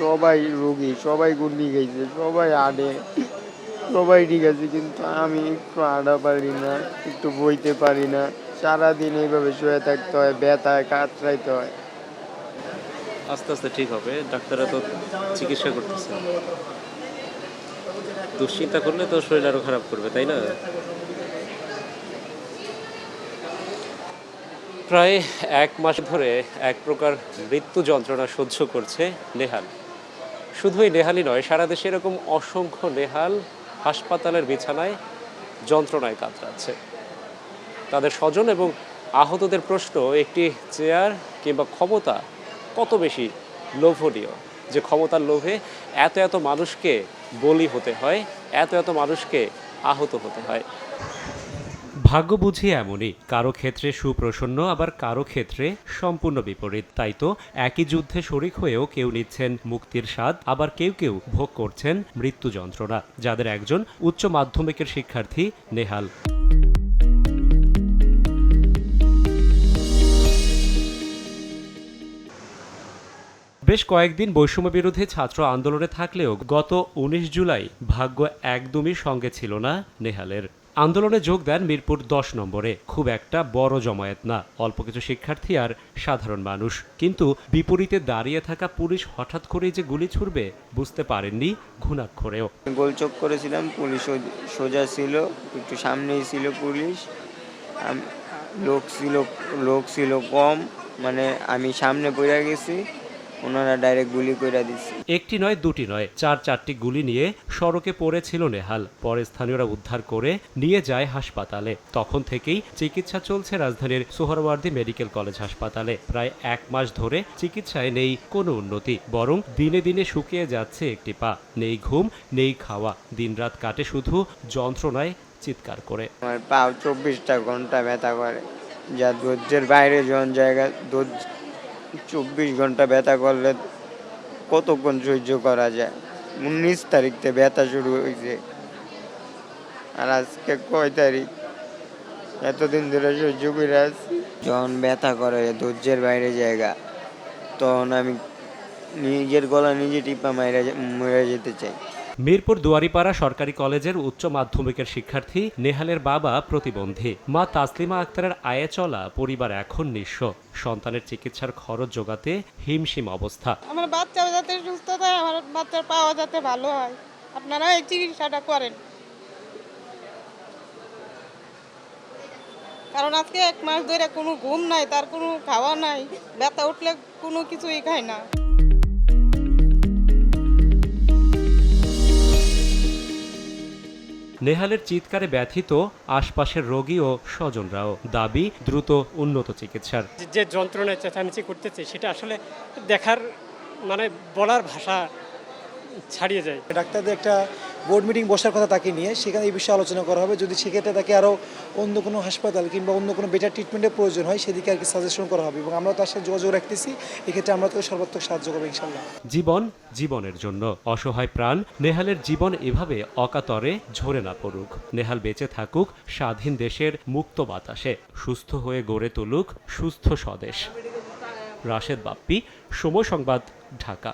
সবাই রোগী, সবাই গুন্ডি গেছে সবাই আডে, সবাই ঠিক আছে, কিন্তু আমি একটু আডা পারি না, একটু বইতে পারি না। সারাদিন এইভাবে শুয়ে থাকতে হয়, ব্যথায় কাতরাইতে হয়। আস্তে আস্তে ঠিক হবে, ডাক্তাররা তো চিকিৎসা করতেছে। দুশ্চিন্তা করলে তো শরীর আরও খারাপ করবে, তাই না? প্রায় এক মাস ধরে এক প্রকার মৃত্যু যন্ত্রণা সহ্য করছে নেহাল। শুধুই নেহালই নয়, সারা দেশে এরকম অসংখ্য নেহাল হাসপাতালের বিছানায় যন্ত্রণায় কাতরাচ্ছে। তাদের স্বজন এবং আহতদের প্রশ্ন, একটি চেয়ার কিংবা ক্ষমতা কত বেশি লোভনীয়? যে ক্ষমতার লোভে এত এত মানুষকে বলি হতে হয়, এত এত মানুষকে আহত হতে হয়। ভাগ্য বুঝি এমনই। কারও ক্ষেত্রে সুপ্রসন্ন, আবার কারও ক্ষেত্রে সম্পূর্ণ বিপরীত। তাই তো একই যুদ্ধে শরিক হয়েও কেউ নিচ্ছেন মুক্তির স্বাদ, আবার কেউ কেউ ভোগ করছেন মৃত্যু যন্ত্রণা, যাদের একজন উচ্চ মাধ্যমিকের শিক্ষার্থী নেহাল। বেশ কয়েকদিন বৈষম্য বিরোধী ছাত্র আন্দোলনে থাকলেও গত উনিশ জুলাই ভাগ্য একদমই সঙ্গে ছিল না নেহালের। আন্দোলনে যোগ দেন মিরপুর দশ নম্বরে। খুব একটা বড় জমায়েত না। অল্প কিছু শিক্ষার্থী আর সাধারণ মানুষ। কিন্তু বিপরীতে দাঁড়িয়ে থাকা পুলিশ হঠাৎ করেই যে গুলি ছুড়বে, বুঝতে পারেননি ঘুণাক্ষরেও। গোলচোক করেছিলাম পুলিশ সোজা ছিল, একটু সামনেই ছিল পুলিশ। লোক ছিল লোক ছিল কম মানে আমি সামনে পড়ে গেছি। ওনারা ডাইরেক্ট গুলি করে দিচ্ছে একটি নয় দুটি নয় চার চারটি গুলি নিয়ে সড়কে পড়েছিল নেহাল। পরে স্থানীয়রা উদ্ধার করে নিয়ে যায় হাসপাতালে। তখন থেকেই চিকিৎসা চলছে রাজধানীর সোহরাওয়ার্দী মেডিকেল কলেজ হাসপাতালে। প্রায় এক মাস ধরে চিকিৎসায় নেই কোনো উন্নতি বরং দিনে দিনে শুকিয়ে যাচ্ছে একটি পা। নেই ঘুম নেই খাওয়া। দিনরাত কাটে শুধু যন্ত্রণায় চিৎকার করে। আমার পা চব্বিশটা ঘণ্টা ব্যথা করে। যা ধৈর্যের বাইরে যখন জায়গা ধৈর্য চব্বিশ ঘণ্টা ব্যথা করলে কতক্ষণ সহ্য করা যায়? উনিশ তারিখতে ব্যথা শুরু হয়েছে। আর আজকে কয় তারিখ? এতদিন ধরে সহ্য করে আছি। যখন ব্যথা করে ধৈর্যের বাইরে জায়গা, তখন আমি নিজের গলা নিজে টিপা মাইরা মরে যেতে চাই। মিরপুর দুয়ারিপাড়া সরকারি কলেজের উচ্চ মাধ্যমিকের শিক্ষার্থী নেহালের বাবা প্রতিবন্ধী। মা তাসলিমা আক্তারের আয়ে চলা পরিবার এখন নিঃস্ব। সন্তানের চিকিৎসার খরচ জোগাতে হিমশিম অবস্থা। আমার বাচ্চা যাতে সুস্থ থাকে, আমার বাচ্চার পাওয়া যাতে ভালো হয়। আপনারা এই চিকিৎসাটা করেন। কারণ আজকে এক মাস ধরে কোনো ঘুম নাই, তার কোনো খাওয়া নাই, ব্যথা উঠলে কোনো কিছুই খায় না। নেহালের চিৎকারে ব্যথিত আশপাশের রোগী ও স্বজনরাও। দাবি দ্রুত উন্নত চিকিৎসার। যে- যে যন্ত্রণায় চেঁচামেচি করতেছে সেটা আসলে দেখার মানে বলার ভাষা ছাড়িয়ে যায়। ডাক্তারদের একটা বোর্ড মিটিং বসার কথা তাকে নিয়ে সেখানে এই বিষয়ে আলোচনা করা হবে। যদি সেক্ষেত্রে তাকে আরও অন্য কোনো হাসপাতাল কিংবা অন্য কোনো বেটার ট্রিটমেন্টের প্রয়োজন হয়, সেদিকে আর কি সাজেশন করা হবে এবং আমরা তার সাথে যোগাযোগ রাখতেছি। এক্ষেত্রে আমরা তো সর্বাত্মক সাহায্য করব ইনশাল্লাহ জীবন জীবনের জন্য। অসহায় প্রাণ নেহালের জীবন এভাবে অকাতরে ঝরে না পড়ুক। নেহাল বেঁচে থাকুক, স্বাধীন দেশের মুক্ত বাতাসে। সুস্থ হয়ে গড়ে তুলুক, সুস্থ স্বদেশ। রাশেদ বাপ্পি, সময় সংবাদ, ঢাকা।